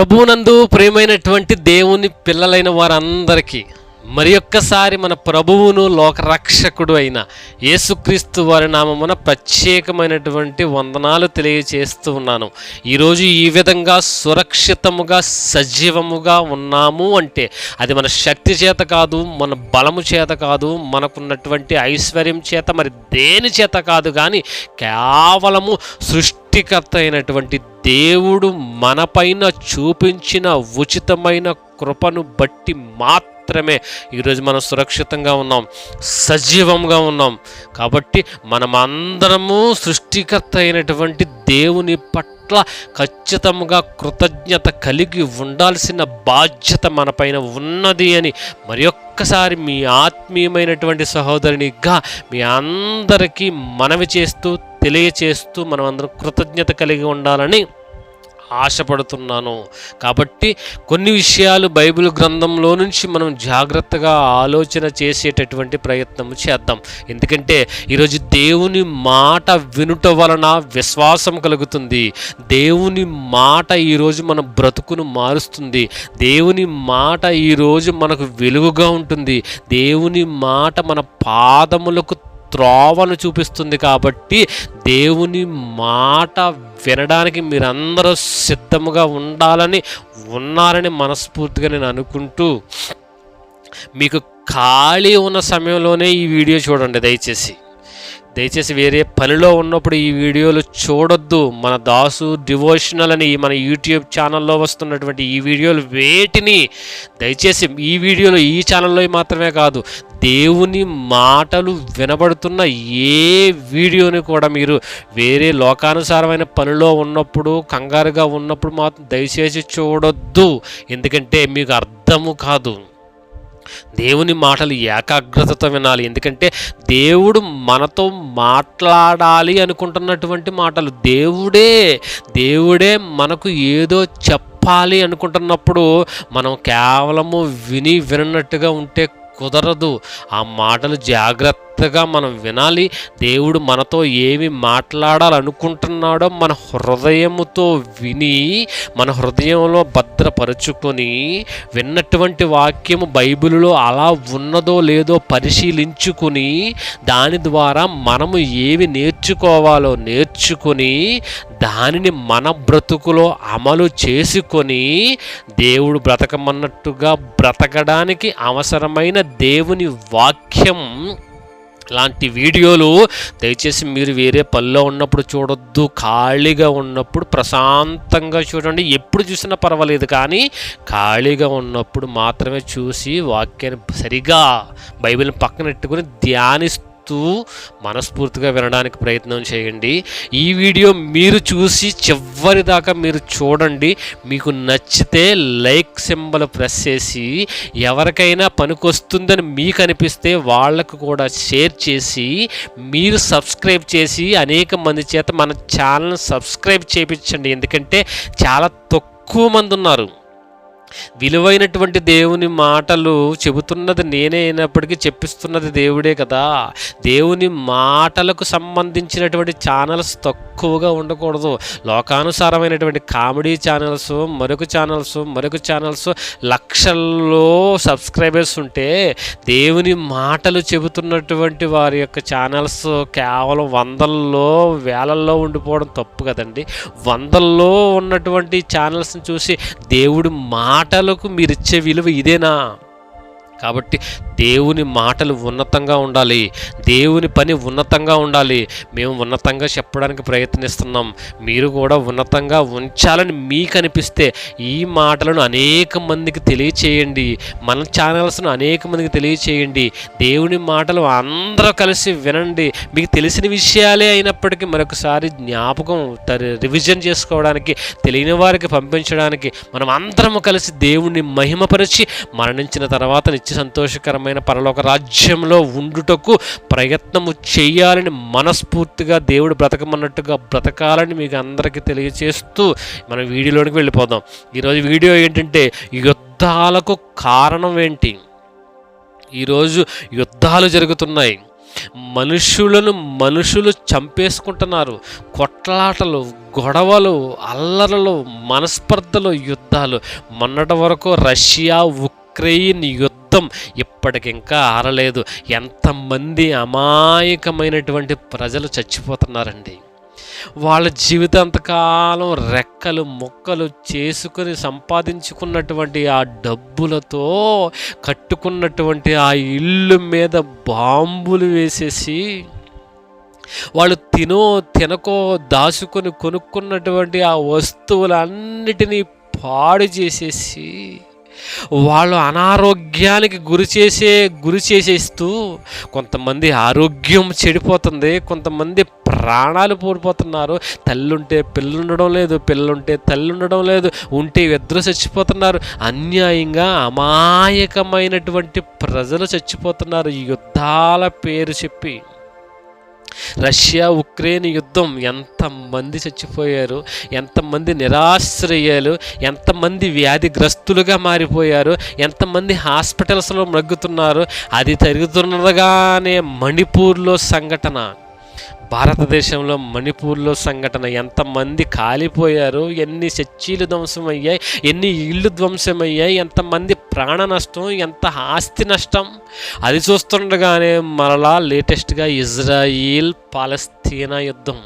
ప్రభువునందు ప్రేమైనటువంటి దేవుని పిల్లలైన వారందరికీ మరి ఒక్కసారి మన ప్రభువును లోకరక్షకుడు అయిన యేసుక్రీస్తు వారి నామమున ప్రత్యేకమైనటువంటి వందనాలు తెలియచేస్తూ ఉన్నాను. ఈరోజు ఈ విధంగా సురక్షితముగా సజీవముగా ఉన్నాము అంటే అది మన శక్తి చేత కాదు మన బలము చేత కాదు మనకున్నటువంటి ఐశ్వర్యం చేత మరి దేని చేత కాదు కానీ కేవలము సృష్టికర్త అయినటువంటి దేవుడు మనపైన చూపించిన ఉచితమైన కృపను బట్టి మాత్రం మాత్రమే ఈరోజు మనం సురక్షితంగా ఉన్నాం సజీవంగా ఉన్నాం. కాబట్టి మనమందరము సృష్టికర్త అయినటువంటి దేవుని పట్ల ఖచ్చితంగా కృతజ్ఞత కలిగి ఉండాల్సిన బాధ్యత మనపైన ఉన్నది అని మరి ఒక్కసారి మీ ఆత్మీయమైనటువంటి సహోదరునిగా మీ అందరికీ మనవి చేస్తూ తెలియచేస్తూ మనమందరం కృతజ్ఞత కలిగి ఉండాలని ఆశపడుతున్నాను. కాబట్టి కొన్ని విషయాలు బైబిల్ గ్రంథంలో నుంచి మనం జాగ్రత్తగా ఆలోచన చేసేటటువంటి ప్రయత్నం చేద్దాం. ఎందుకంటే ఈరోజు దేవుని మాట వినుట వలన విశ్వాసం కలుగుతుంది. దేవుని మాట ఈరోజు మన బ్రతుకును మారుస్తుంది. దేవుని మాట ఈరోజు మనకు వెలుగుగా ఉంటుంది. దేవుని మాట మన పాదములకు త్రోవను చూపిస్తుంది కాబట్టి దేవుని మాట వినడానికి మీరందరూ సిద్ధముగా ఉండాలని ఉన్నారని మనస్ఫూర్తిగా నేను అనుకుంటూ మీకు ఖాళీ ఉన్న సమయంలోనే ఈ వీడియో చూడండి దయచేసి. దయచేసి వేరే పనిలో ఉన్నప్పుడు ఈ వీడియోలు చూడొద్దు. మన దాసు డివోషనల్ అని మన యూట్యూబ్ ఛానల్లో వస్తున్నటువంటి ఈ వీడియోలు వేటిని దయచేసి ఈ వీడియోలు ఈ ఛానల్లో మాత్రమే కాదు దేవుని మాటలు వినబడుతున్న ఏ వీడియోని కూడా మీరు వేరే లోకానుసారమైన పనిలో ఉన్నప్పుడు కంగారుగా ఉన్నప్పుడు మాత్రం దయచేసి చూడొద్దు. ఎందుకంటే మీకు అర్థము కాదు. దేవుని మాటలు ఏకాగ్రతతో వినాలి. ఎందుకంటే దేవుడు మనతో మాట్లాడాలి అనుకుంటున్నటువంటి మాటలు. దేవుడే దేవుడే మనకు ఏదో చెప్పాలి అనుకుంటున్నప్పుడు మనం కేవలము విని వినట్టుగా ఉంటే కుదరదు. ఆ మాటలు జాగ్రత్తగా మనం వినాలి. దేవుడు మనతో ఏమి మాట్లాడాలనుకుంటున్నాడో మన హృదయముతో విని మన హృదయంలో భద్రపరుచుకొని విన్నటువంటి వాక్యము బైబిల్లో అలా ఉన్నదో లేదో పరిశీలించుకుని దాని ద్వారా మనము ఏమి నేర్చుకోవాలో నేర్చుకొని దానిని మన బ్రతుకులో అమలు చేసుకొని దేవుడు బ్రతకమన్నట్టుగా బ్రతకడానికి అవసరమైన దేవుని వాక్యం లాంటి వీడియోలు దయచేసి మీరు వేరే పనిలో ఉన్నప్పుడు చూడొద్దు ఖాళీగా ఉన్నప్పుడు ప్రశాంతంగా చూడండి. ఎప్పుడు చూసినా పర్వాలేదు కానీ ఖాళీగా ఉన్నప్పుడు మాత్రమే చూసి వాక్యాన్ని సరిగా బైబిల్ని పక్కనెట్టుకుని ధ్యానిస్తూ మనస్ఫూర్తిగా వినడానికి ప్రయత్నం చేయండి. ఈ వీడియో మీరు చూసి చివరి దాకా మీరు చూడండి. మీకు నచ్చితే లైక్ సింబల్ ప్రెస్ చేసి ఎవరికైనా పనికొస్తుందని మీకు అనిపిస్తే వాళ్ళకు కూడా షేర్ చేసి మీరు సబ్స్క్రైబ్ చేసి అనేక మంది చేత మన ఛానల్ సబ్స్క్రైబ్ చేయించండి. ఎందుకంటే చాలా తక్కువ మంది ఉన్నారు. విలువైనటువంటి దేవుని మాటలు చెబుతున్నది నేనే అయినప్పటికీ చెప్పిస్తున్నది దేవుడే కదా. దేవుని మాటలకు సంబంధించినటువంటి ఛానల్స్ తక్కువగా ఉండకూడదు. లోకానుసారమైనటువంటి కామెడీ ఛానల్స్ మరొక ఛానల్స్ మరొక ఛానల్స్ లక్షల్లో సబ్స్క్రైబర్స్ ఉంటే దేవుని మాటలు చెబుతున్నటువంటి వారి యొక్క ఛానల్స్ కేవలం వందల్లో వేలల్లో ఉండిపోవడం తప్పు కదండి. వందల్లో ఉన్నటువంటి ఛానల్స్ని చూసి దేవుడు మాటలకు మీరిచ్చే విలువ ఇదేనా? కాబట్టి దేవుని మాటలు ఉన్నతంగా ఉండాలి. దేవుని పని ఉన్నతంగా ఉండాలి. మేము ఉన్నతంగా చెప్పడానికి ప్రయత్నిస్తున్నాం. మీరు కూడా ఉన్నతంగా ఉంచాలని మీకు అనిపిస్తే ఈ మాటలను అనేక మందికి తెలియచేయండి. మన ఛానల్స్ను అనేక మందికి తెలియచేయండి. దేవుని మాటలు అందరూ కలిసి వినండి. మీకు తెలిసిన విషయాలే అయినప్పటికీ మరొకసారి జ్ఞాపకం త- రివిజన్ చేసుకోవడానికి తెలియని వారికి పంపించడానికి మనం అందరము కలిసి దేవుణ్ణి మహిమపరిచి మరణించిన తర్వాత నిత్య సంతోషకరమైన పరలోక రాజ్యంలో ఉండుటకు ప్రయత్నము చేయాలని మనస్ఫూర్తిగా దేవుడు బ్రతకమన్నట్టుగా బ్రతకాలని మీకు అందరికీ తెలియచేస్తూ మనం వీడియోలోనికి వెళ్ళిపోదాం. ఈరోజు వీడియో ఏంటంటే యుద్ధాలకు కారణం ఏంటి? ఈరోజు యుద్ధాలు జరుగుతున్నాయి. మనుషులను మనుషులు చంపేసుకుంటున్నారు. కొట్లాటలు గొడవలు అల్లరలు మనస్పర్ధలు యుద్ధాలు. మొన్నటి వరకు రష్యా ఉక్రెయిన్ యుద్ధం ఇప్పటికింకా ఆరలేదు. ఎంతమంది అమాయకమైనటువంటి ప్రజలు చచ్చిపోతున్నారండి. వాళ్ళ జీవితాంతకాలం రెక్కలు మొక్కలు చేసుకుని సంపాదించుకున్నటువంటి ఆ డబ్బులతో కట్టుకున్నటువంటి ఆ ఇల్లు మీద బాంబులు వేసేసి వాళ్ళు తినో తినకో దాచుకొని కొనుక్కున్నటువంటి ఆ వస్తువులన్నిటినీ పాడు చేసేసి వాళ్ళు అనారోగ్యానికి గురి చేసే గురి చేసేస్తూ కొంతమంది ఆరోగ్యం చెడిపోతుంది కొంతమంది ప్రాణాలు పోడిపోతున్నారు తల్లుంటే పిల్లలు ఉండడం లేదు పిల్లలుంటే తల్లి ఉండడం లేదు ఉంటే ఇద్దరు చచ్చిపోతున్నారు. అన్యాయంగా అమాయకమైనటువంటి ప్రజలు చచ్చిపోతున్నారు ఈ యుద్ధాల పేరు చెప్పి. రష్యా ఉక్రెయిన్ యుద్ధం ఎంతమంది చచ్చిపోయారు? ఎంతమంది నిరాశ్రయాలు? ఎంతమంది వ్యాధిగ్రస్తులుగా మారిపోయారు? ఎంతమంది హాస్పిటల్స్లో మగ్గుతున్నారు? అది జరుగుతున్నగానే మణిపూర్లో సంఘటన. భారతదేశంలో మణిపూర్లో సంఘటన ఎంతమంది కాలిపోయారు ఎన్ని చర్చీలు ధ్వంసమయ్యాయి ఎన్ని ఇళ్ళు ధ్వంసమయ్యాయి ఎంతమంది ప్రాణ నష్టం ఎంత ఆస్తి నష్టం. అది చూస్తుండగానే మరలా లేటెస్ట్గా ఇజ్రాయిల్ పాలస్తీనా యుద్ధం.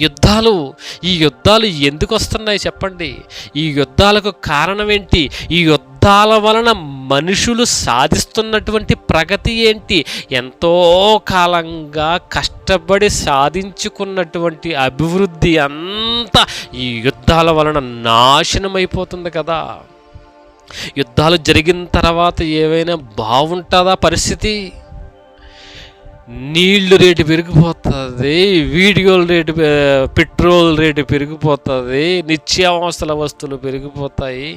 యుద్ధాలు ఈ యుద్ధాలు ఎందుకు వస్తున్నాయి చెప్పండి? ఈ యుద్ధాలకు కారణం ఏంటి? ఈ యుద్ధాల వలన మనుషులు సాధిస్తున్నటువంటి ప్రగతి ఏంటి? ఎంతో కాలంగా కష్టపడి సాధించుకున్నటువంటి అభివృద్ధి అంతా ఈ యుద్ధాల వలన నాశనం అయిపోతుంది కదా. యుద్ధాలు జరిగిన తర్వాత ఏవైనా బాగుంటుందా పరిస్థితి? నీళ్ళు రేటు పెరిగిపోతుంది వీడియోల రేటు పెట్రోల్ రేటు పెరిగిపోతుంది నిత్యావసర వస్తువులు పెరిగిపోతాయి.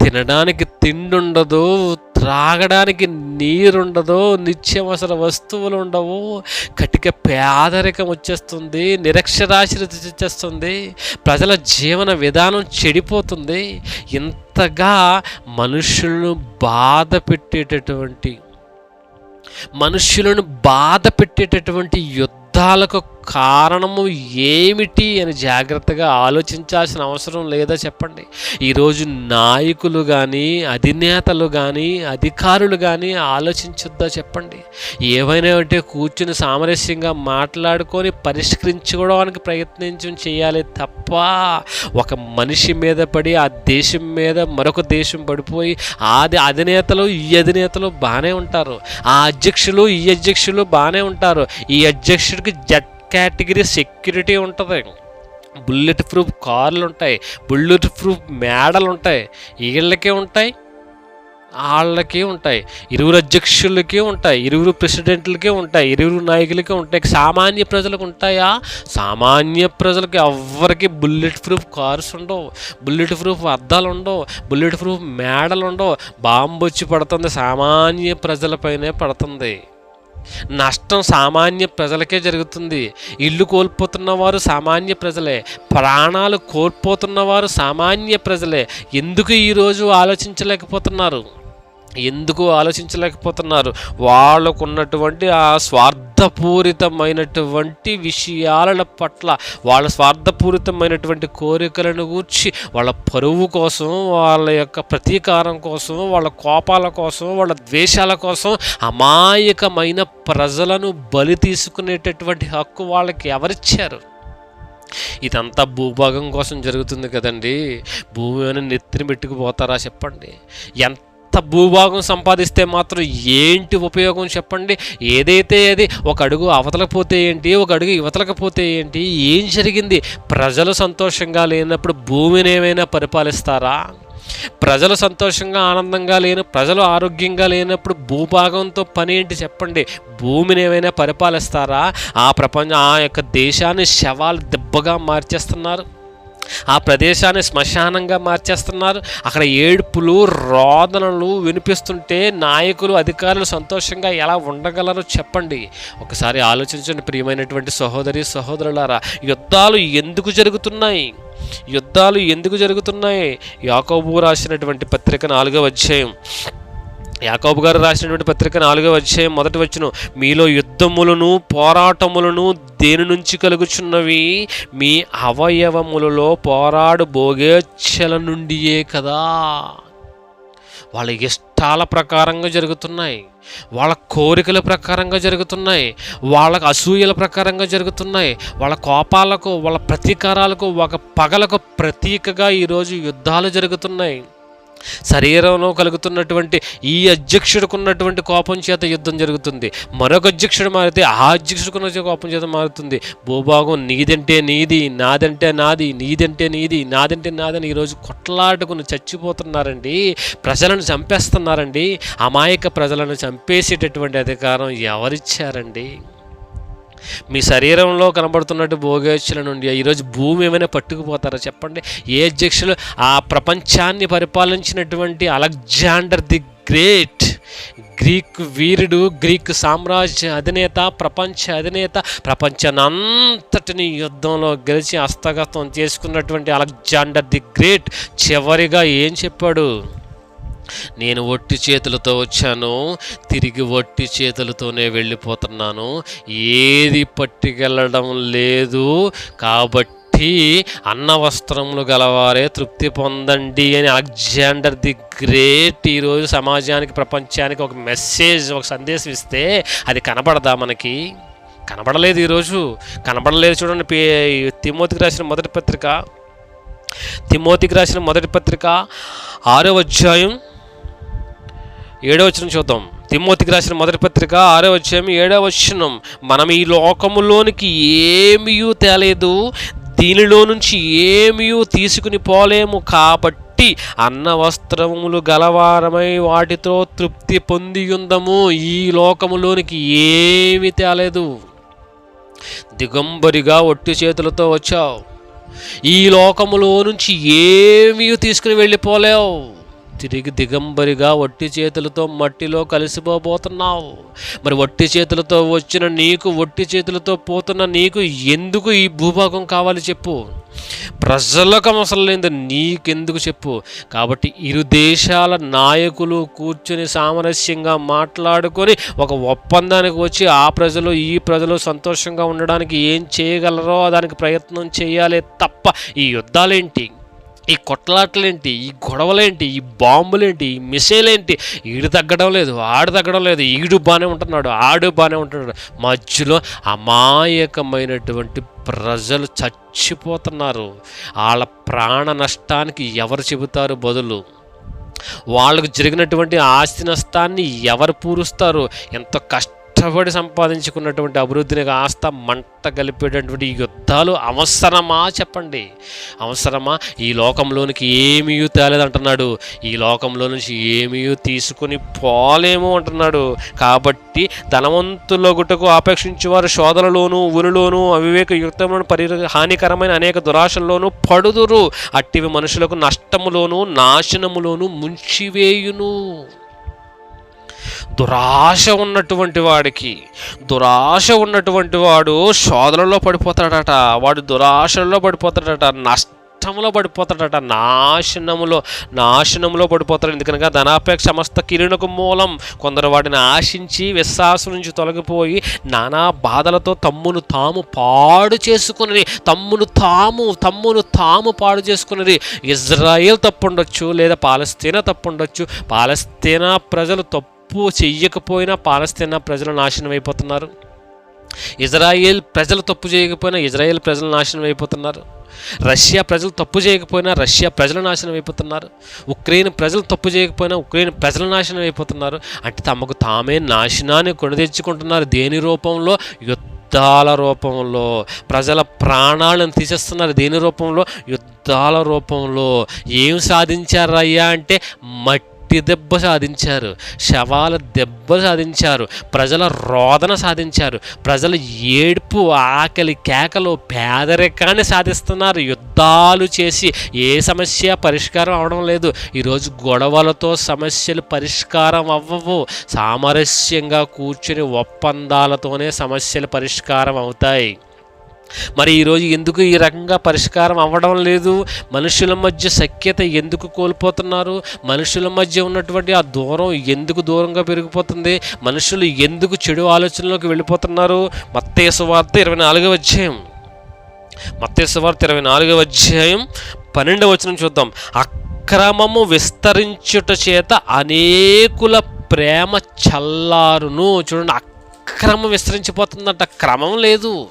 తినడానికి తిండుండదు త్రాగడానికి నీరుండదు నిత్యవసర వస్తువులు ఉండవు కటిక పేదరికం వచ్చేస్తుంది నిరక్షరాస్యత వచ్చేస్తుంది ప్రజల జీవన విధానం చెడిపోతుంది. ఇంతగా మనుషులను బాధ పెట్టేటటువంటి మనుషులను బాధ పెట్టేటటువంటి యుద్ధాలకు కారణము ఏమిటి అని జాగ్రత్తగా ఆలోచించాల్సిన అవసరం లేదా చెప్పండి? ఈరోజు నాయకులు కానీ అధినేతలు కానీ అధికారులు కానీ ఆలోచించొద్దా చెప్పండి? ఏవైనా అంటే కూర్చుని సామరస్యంగా మాట్లాడుకొని పరిష్కరించుకోవడానికి ప్రయత్నించడం చేయాలి తప్ప ఒక మనిషి మీద పడి ఆ దేశం మీద మరొక దేశం పడిపోయి ఆది అధినేతలు ఈ అధినేతలు బాగానే ఉంటారు. ఆ అధ్యక్షులు ఈ అధ్యక్షులు బాగానే ఉంటారు. ఈ అధ్యక్షుడికి జట్ కేటగిరీ సెక్యూరిటీ ఉంటుంది. బుల్లెట్ ప్రూఫ్ కార్లు ఉంటాయి బుల్లెట్ ప్రూఫ్ మేడలు ఉంటాయి వీళ్ళకే ఉంటాయి వాళ్ళకి ఉంటాయి ఇరువురు అధ్యక్షులకి ఉంటాయి ఇరువురు ప్రెసిడెంట్లకే ఉంటాయి ఇరువురు నాయకులకే ఉంటాయి. సామాన్య ప్రజలకు ఉంటాయా? సామాన్య ప్రజలకు ఎవ్వరికి బుల్లెట్ ప్రూఫ్ కార్స్ ఉండవు. బుల్లెట్ ప్రూఫ్ అద్దాలు ఉండవు బుల్లెట్ ప్రూఫ్ మేడలు ఉండవు బాంబు వచ్చి పడుతుంది సామాన్య ప్రజలపైనే పడుతుంది. నష్టం సామాన్య ప్రజలకే జరుగుతుంది. ఇల్లు కోల్పోతున్న వారు సామాన్య ప్రజలే. ప్రాణాలు కోల్పోతున్నవారు సామాన్య ప్రజలే. ఎందుకు ఈరోజు ఆలోచించలేకపోతున్నారు? ఎందుకు ఆలోచించలేకపోతున్నారు? వాళ్ళకు ఉన్నటువంటి ఆ స్వార్థపూరితమైనటువంటి విషయాల పట్ల వాళ్ళ స్వార్థపూరితమైనటువంటి కోరికలను గూర్చి వాళ్ళ పరువు కోసం వాళ్ళ యొక్క ప్రతీకారం కోసం వాళ్ళ కోపాల కోసం వాళ్ళ ద్వేషాల కోసం అమాయకమైన ప్రజలను బలి తీసుకునేటటువంటి హక్కు వాళ్ళకి ఎవరిచ్చారు? ఇదంతా భూభాగం కోసం జరుగుతుంది కదండి. భూమి అని నెత్తిని పెట్టుకుపోతారా చెప్పండి? ఎంత భూభాగం సంపాదిస్తే మాత్రం ఏంటి ఉపయోగం చెప్పండి? ఏదైతే అది ఒక అడుగు అవతలకపోతే ఏంటి? ఒక అడుగు ఇవతలకపోతే ఏంటి? ఏం జరిగింది? ప్రజలు సంతోషంగా లేనప్పుడు భూమిని ఏమైనా పరిపాలిస్తారా? ప్రజలు సంతోషంగా ఆనందంగా లేని ప్రజలు ఆరోగ్యంగా లేనప్పుడు భూభాగంతో పని ఏంటి చెప్పండి? భూమిని ఏమైనా పరిపాలిస్తారా? ఆ ప్రపంచం ఆ యొక్క దేశాన్ని శవాలు దెబ్బగా మార్చేస్తున్నారు. ఆ ప్రదేశాన్ని శ్మశానంగా మార్చేస్తున్నారు. అక్కడ ఏడుపులు రోదనలు వినిపిస్తుంటే నాయకులు అధికారులు సంతోషంగా ఎలా ఉండగలరో చెప్పండి. ఒకసారి ఆలోచించండి ప్రియమైనటువంటి సహోదరి సహోదరులారా. యుద్ధాలు ఎందుకు జరుగుతున్నాయి? యుద్ధాలు ఎందుకు జరుగుతున్నాయి? యాకోబు రాసినటువంటి పత్రిక నాలుగవ అధ్యాయం. యాకోబు గారు రాసినటువంటి పత్రిక నాలుగో అధ్యాయం మొదటి వచ్చును మీలో యుద్ధములను పోరాటములను దేని నుంచి కలుగుచున్నవి? మీ అవయవములలో పోరాడు భోగేచ్ఛల నుండియే కదా. వాళ్ళ ఇష్టాల ప్రకారంగా జరుగుతున్నాయి వాళ్ళ కోరికల ప్రకారంగా జరుగుతున్నాయి వాళ్ళకు అసూయల ప్రకారంగా జరుగుతున్నాయి వాళ్ళ కోపాలకు వాళ్ళ ప్రతీకారాలకు ఒక పగలకు ప్రతీకగా ఈరోజు యుద్ధాలు జరుగుతున్నాయి. శరీరంలో కలుగుతున్నటువంటి ఈ అధ్యక్షుడికి ఉన్నటువంటి కోపం చేత యుద్ధం జరుగుతుంది. మరొక అధ్యక్షుడు మారితే ఆ అధ్యక్షుడికి ఉన్న కోపం చేత మారుతుంది. భూభాగం నీదంటే నీది నాదంటే నాది నీదంటే నీది నాదంటే నాదని ఈరోజు కొట్లాడుకుని చచ్చిపోతున్నారండి. ప్రజలను చంపేస్తున్నారండి. అమాయక ప్రజలను చంపేసేటటువంటి అధికారం ఎవరిచ్చారండి? మీ శరీరంలో కనబడుతున్నట్టు భోగేచ్ఛల నుండి ఈరోజు భూమి ఏమైనా పట్టుకుపోతారా? చెప్పండి. ఏ అధ్యక్షులు ఆ ప్రపంచాన్ని పరిపాలించినటువంటి అలెగ్జాండర్ ది గ్రేట్ గ్రీక్ వీరుడు గ్రీక్ సామ్రాజ్య అధినేత ప్రపంచ అధినేత ప్రపంచానంతటిని యుద్ధంలో గెలిచి హస్తగతం చేసుకున్నటువంటి అలెగ్జాండర్ ది గ్రేట్. చివరిగా ఏం చెప్పాడు? నేను ఒట్టి చేతులతో వచ్చాను. తిరిగి ఒట్టి చేతులతోనే వెళ్ళిపోతున్నాను. ఏది పట్టుకెళ్ళడం లేదు. కాబట్టి అన్న వస్త్రములు గలవారే తృప్తి పొందండి అని అలెగ్జాండర్ ది గ్రేట్ ఈరోజు సమాజానికి ప్రపంచానికి ఒక మెసేజ్ ఒక సందేశం ఇస్తే అది కనబడదా మనకి? కనబడలేదు ఈరోజు. కనబడలేదు చూడండి పే- తిమోతికి రాసిన మొదటి పత్రిక. తిమోతికి రాసిన మొదటి పత్రిక ఆరో అధ్యాయం ఏడో వచనం చూద్దాం. తిమ్మోతికి రాసిన మొదటి పత్రిక ఆరో అధ్యాయం ఏడో వచనం. మనం ఈ లోకములోనికి ఏమీ తేలేదు దీనిలో నుంచి ఏమీ తీసుకుని పోలేము కాబట్టి అన్న వస్త్రములు గలవారమై వాటితో తృప్తి పొంది ఉందము. ఈ లోకములోనికి ఏమి తేలేదు. దిగంబరిగా ఒట్టి చేతులతో వచ్చావు. ఈ లోకములో నుంచి ఏమీ తీసుకుని వెళ్ళిపోలేవు. తిరిగి దిగంబరిగా వట్టి చేతులతో మట్టిలో కలిసిపోబోతున్నావు. మరి వట్టి చేతులతో వచ్చిన నీకు వట్టి చేతులతో పోతున్న నీకు ఎందుకు ఈ భూభాగం కావాలి చెప్పు. ప్రజలకు అవసరం లేదు నీకెందుకు చెప్పు. కాబట్టి ఇరు దేశాల నాయకులు కూర్చొని సామరస్యంగా మాట్లాడుకొని ఒక ఒప్పందానికి వచ్చి ఆ ప్రజలు ఈ ప్రజలు సంతోషంగా ఉండడానికి ఏం చేయగలరో దానికి ప్రయత్నం చేయాలి తప్ప ఈ యుద్ధాలేంటి? ఈ కొట్లాటలేంటి? ఈ గొడవలేంటి? ఈ బాంబులేంటి? ఈ మిసైల్ ఏంటి ఈడు తగ్గడం లేదు ఆడు తగ్గడం లేదు ఈడు బాగానే ఉంటున్నాడు ఆడు బాగానే ఉంటున్నాడు. మధ్యలో అమాయకమైనటువంటి ప్రజలు చచ్చిపోతున్నారు. వాళ్ళ ప్రాణ నష్టానికి ఎవరు చెబుతారు బదులు? వాళ్ళకు జరిగినటువంటి ఆస్తి నష్టాన్ని ఎవరు పూరుస్తారు? ఎంత కష్టపడి సంపాదించుకున్నటువంటి అభివృద్ధిని కాస్త మంట కలిపేటటువంటి యుద్ధాలు అవసరమా చెప్పండి? అవసరమా? ఈ లోకంలోనికి ఏమీ తేలేదంటున్నాడు. ఈ లోకంలో నుంచి ఏమీ తీసుకుని పోలేము అంటున్నాడు. కాబట్టి ధనవంతులొగుటకు ఆపేక్షించేవారు శోధనలోను ఉనిలోను అవివేక యుక్తమైన పరి హానికరమైన అనేక దురాశల్లోనూ పడుదురు. అట్టివి మనుషులకు నష్టములోను నాశనములోను ముంచివేయును. దురాశ ఉన్నటువంటి వాడికి దురాశ ఉన్నటువంటి వాడు శోధనలో పడిపోతాడట వాడు దురాశలో పడిపోతాడట నష్టంలో పడిపోతాడట నాశనములో నాశనములో పడిపోతాడు. ఎందుకనగా ధనాపేక్ష సమస్త కిరణకు మూలం. కొందరు వాటిని ఆశించి విశ్వాసం నుంచి తొలగిపోయి నానా బాధలతో తమ్మును తాము పాడు చేసుకుని తమ్మును తాము తమ్మును తాము పాడు చేసుకున్నది ఇజ్రాయేల్ తప్పు ఉండొచ్చు లేదా పాలస్తీనా తప్పు ఉండొచ్చు పాలస్తీనా ప్రజలు తప్పు తప్పు చెయ్యకపోయినా పాలస్తీనా ప్రజలు నాశనం అయిపోతున్నారు. ఇజ్రాయేల్ ప్రజలు తప్పు చేయకపోయినా ఇజ్రాయేల్ ప్రజలు నాశనం అయిపోతున్నారు. రష్యా ప్రజలు తప్పు చేయకపోయినా రష్యా ప్రజలు నాశనం అయిపోతున్నారు. ఉక్రెయిన్ ప్రజలు తప్పు చేయకపోయినా ఉక్రెయిన్ ప్రజలు నాశనం అయిపోతున్నారు. అంటే తమకు తామే నాశనాన్ని కొని తెచ్చుకుంటున్నారు. దేని రూపంలో? యుద్ధాల రూపంలో. ప్రజల ప్రాణాలను తీసేస్తున్నారు. దేని రూపంలో? యుద్ధాల రూపంలో. ఏం సాధించారయ్యా అంటే మట్టి మట్టి దెబ్బ సాధించారు. శవాల దెబ్బ సాధించారు. ప్రజల రోదన సాధించారు. ప్రజల ఏడుపు ఆకలి కేకలు పేదరికాన్ని సాధిస్తున్నారు. యుద్ధాలు చేసి ఏ సమస్య పరిష్కారం అవడం లేదు. ఈరోజు గొడవలతో సమస్యలు పరిష్కారం అవ్వవు. సామరస్యంగా కూర్చుని ఒప్పందాలతోనే సమస్యలు పరిష్కారం అవుతాయి. మరి ఈరోజు ఎందుకు ఈ రకంగా పరిష్కారం అవ్వడం లేదు? మనుషుల మధ్య సఖ్యత ఎందుకు కోల్పోతున్నారు? మనుషుల మధ్య ఉన్నటువంటి ఆ దూరం ఎందుకు దూరంగా పెరిగిపోతుంది? మనుషులు ఎందుకు చెడు ఆలోచనలోకి వెళ్ళిపోతున్నారు? మత్తేసు వార్త ఇరవై నాలుగవ అధ్యాయం. మత్తేసు వార్త ఇరవై నాలుగవ అధ్యాయం పన్నెండవ వచనం చూద్దాం. అక్రమము విస్తరించుట చేత అనేకుల ప్రేమ చల్లారును. చూడండి అక్రమం విస్తరించిపోతుందంట. క్రమం లేదు.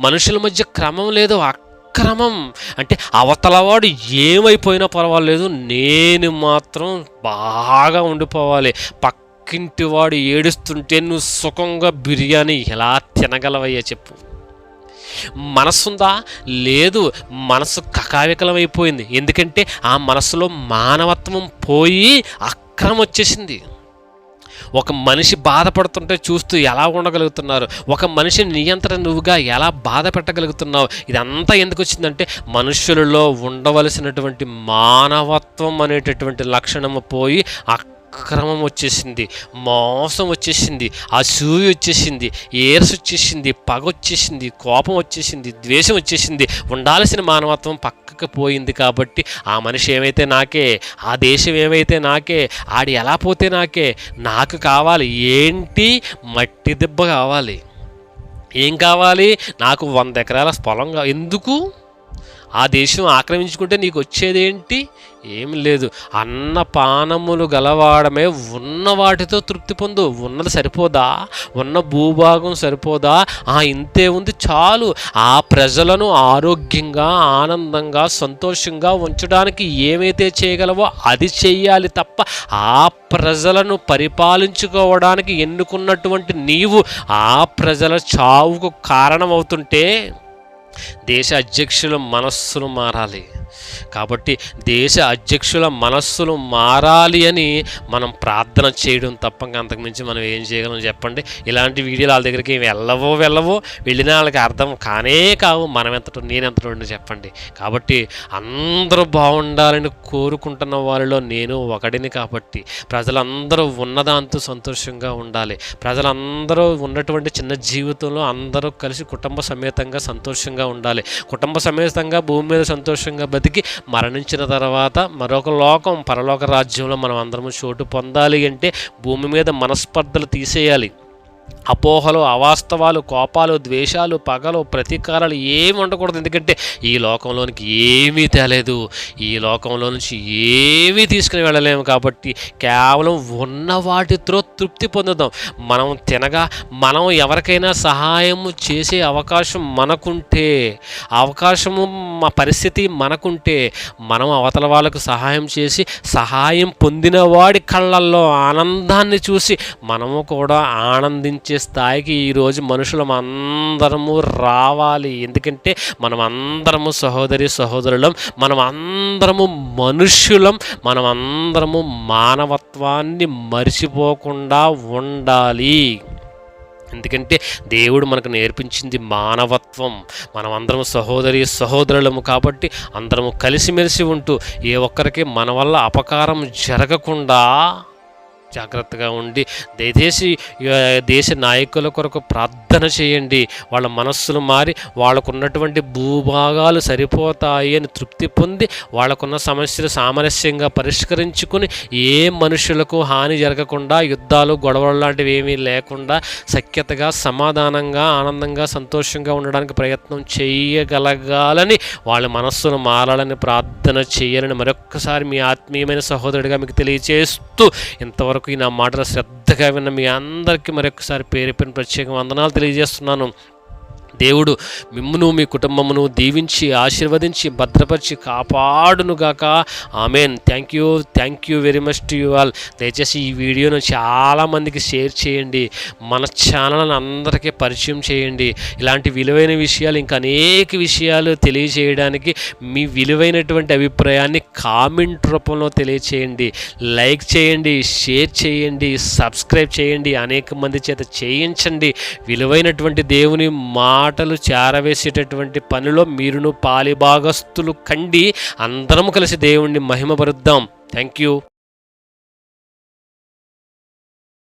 మనుషుల మధ్య క్రమం లేదు అక్రమం. అంటే అవతలవాడు ఏమైపోయినా పర్వాలేదు నేను మాత్రం బాగా ఉండిపోవాలి. పక్కింటి వాడు ఏడుస్తుంటే నువ్వు సుఖంగా బిర్యానీ ఎలా తినగలవయ్యా చెప్పు. మనసుందా? లేదు. మనసు కకావికలమైపోయింది. ఎందుకంటే ఆ మనసులో మానవత్వం పోయి అక్రమం వచ్చేసింది. ఒక మనిషి బాధపడుతుంటే చూస్తూ ఎలా ఉండగలుగుతున్నారు? ఒక మనిషి నియంత్రణ నువ్వుగా ఎలా బాధ పెట్టగలుగుతున్నావు? ఇదంతా ఎందుకు వచ్చిందంటే మనుషులలో ఉండవలసినటువంటి మానవత్వం అనేటటువంటి లక్షణము పోయి అక్రమం వచ్చేసింది మోసం వచ్చేసింది అసూయ వచ్చేసింది ఏర్స్ వచ్చేసింది పగ వచ్చేసింది కోపం వచ్చేసింది ద్వేషం వచ్చేసింది. ఉండాల్సిన మానవత్వం పక్కకు పోయింది కాబట్టి ఆ మనిషి ఏమైతే నాకే ఆ దేశం ఏమైతే నాకే ఆడు ఎలా పోతే నాకే నాకు కావాలి ఏంటి మట్టి దెబ్బ కావాలి? ఏం కావాలి? నాకు వంద ఎకరాల పొలం ఎందుకు? ఆ దేశం ఆక్రమించుకుంటే నీకు వచ్చేదేంటి? ఏం లేదు. అన్న పానములు గలవాడమే ఉన్న వాటితో తృప్తి పొందు. ఉన్నది సరిపోదా? ఉన్న భూభాగం సరిపోదా? ఆ ఇంతే ఉంది చాలు. ఆ ప్రజలను ఆరోగ్యంగా ఆనందంగా సంతోషంగా ఉంచడానికి ఏమైతే చేయగలవో అది చెయ్యాలి తప్ప ఆ ప్రజలను పరిపాలించుకోవడానికి ఎన్నుకున్నటువంటి నీవు ఆ ప్రజల చావుకు కారణమవుతుంటే దేశ అధ్యక్షుల మనస్సులు మారాలి. కాబట్టి దేశ అధ్యక్షుల మనస్సులు మారాలి అని మనం ప్రార్థన చేయడం తప్ప అంతకుమించి మనం ఏం చేయగలం చెప్పండి. ఇలాంటి వీడియోలు వాళ్ళ దగ్గరికి వెళ్ళవో వెళ్ళవో వెళ్ళిన వాళ్ళకి అర్థం కానే కావు మనం ఎంతటో నేను ఎంతటో చెప్పండి. కాబట్టి అందరూ బాగుండాలని కోరుకుంటున్న వారిలో నేను ఒకడిని కాబట్టి ప్రజలందరూ ఉన్నదాంతో సంతోషంగా ఉండాలి. ప్రజలందరూ ఉన్నటువంటి చిన్న జీవితంలో అందరూ కలిసి కుటుంబ సమేతంగా సంతోషంగా ఉండాలి. కుటుంబ సమేతంగా భూమి మీద సంతోషంగా బతికి మరణించిన తర్వాత మరొక లోకం పరలోక రాజ్యంలో మనం అందరము చోటు పొందాలి అంటే భూమి మీద మనస్పర్ధలు తీసేయాలి. అపోహలు అవాస్తవాలు కోపాలు ద్వేషాలు పగలు ప్రతీకారాలు ఏమి ఉండకూడదు. ఎందుకంటే ఈ లోకంలోనికి ఏమీ తేలేదు. ఈ లోకంలో నుంచి ఏమీ తీసుకుని వెళ్ళలేము కాబట్టి కేవలం ఉన్న వాటితో తృప్తి పొందుదాం. మనం తినగా మనం ఎవరికైనా సహాయం చేసే అవకాశం మనకుంటే అవకాశము మా పరిస్థితి మనకుంటే మనం అవతల వాళ్ళకు సహాయం చేసి సహాయం పొందిన వాడి కళ్ళల్లో ఆనందాన్ని చూసి మనము కూడా ఆనందించే స్థాయికి ఈరోజు మనుషులం అందరము రావాలి. ఎందుకంటే మనం అందరము సహోదరి సహోదరులం మనం అందరము మనుషులం మనం అందరము మానవత్వాన్ని మర్చిపోకుండా ఉండాలి. ఎందుకంటే దేవుడు మనకు నేర్పించింది మానవత్వం. మనం అందరం సహోదరి సహోదరులము కాబట్టి అందరము కలిసిమెలిసి ఉంటూ ఏ ఒక్కరికి మన వల్ల అపకారం జరగకుండా జాగ్రత్తగా ఉండి దయచేసి దేశ నాయకుల కొరకు ప్రార్థన చేయండి. వాళ్ళ మనస్సులు మారి వాళ్ళకున్నటువంటి భూభాగాలు సరిపోతాయి అని తృప్తి పొంది వాళ్ళకున్న సమస్యలు సామరస్యంగా పరిష్కరించుకుని ఏ మనుషులకు హాని జరగకుండా యుద్ధాలు గొడవలు లాంటివి ఏమీ లేకుండా సఖ్యతగా సమాధానంగా ఆనందంగా సంతోషంగా ఉండడానికి ప్రయత్నం చేయగలగాలని వాళ్ళ మనస్సును మారాలని ప్రార్థన చేయాలని మరొక్కసారి మీ ఆత్మీయమైన సహోదరుడిగా మీకు తెలియజేస్తూ ఇంతవరకు ఈ నా మాటలు శ్రద్ధగా విన్న మీ అందరికీ మరొకసారి పేరు పేరు ప్రత్యేక వందనాలు తెలియజేస్తున్నాను. దేవుడు మిమ్మును మీ కుటుంబమును దీవించి ఆశీర్వదించి భద్రపరిచి కాపాడునుగాక. Amen. Thank you thank you very much to you all దయచేసి ఈ వీడియోను చాలామందికి షేర్ చేయండి. మన ఛానల్ని అందరికీ పరిచయం చేయండి. ఇలాంటి విలువైన విషయాలు ఇంకా అనేక విషయాలు తెలియజేయడానికి మీ విలువైనటువంటి అభిప్రాయాన్ని కామెంట్ రూపంలో తెలియచేయండి. లైక్ చేయండి షేర్ చేయండి సబ్స్క్రైబ్ చేయండి. అనేక మంది చేత చేయించండి. విలువైనటువంటి దేవుని మాటలు చేరవేసేటటువంటి పనిలో మీరును పాలిభాగస్తులు కండి. అందరం కలిసి దేవుణ్ణి మహిమపరుద్దాం. Thank you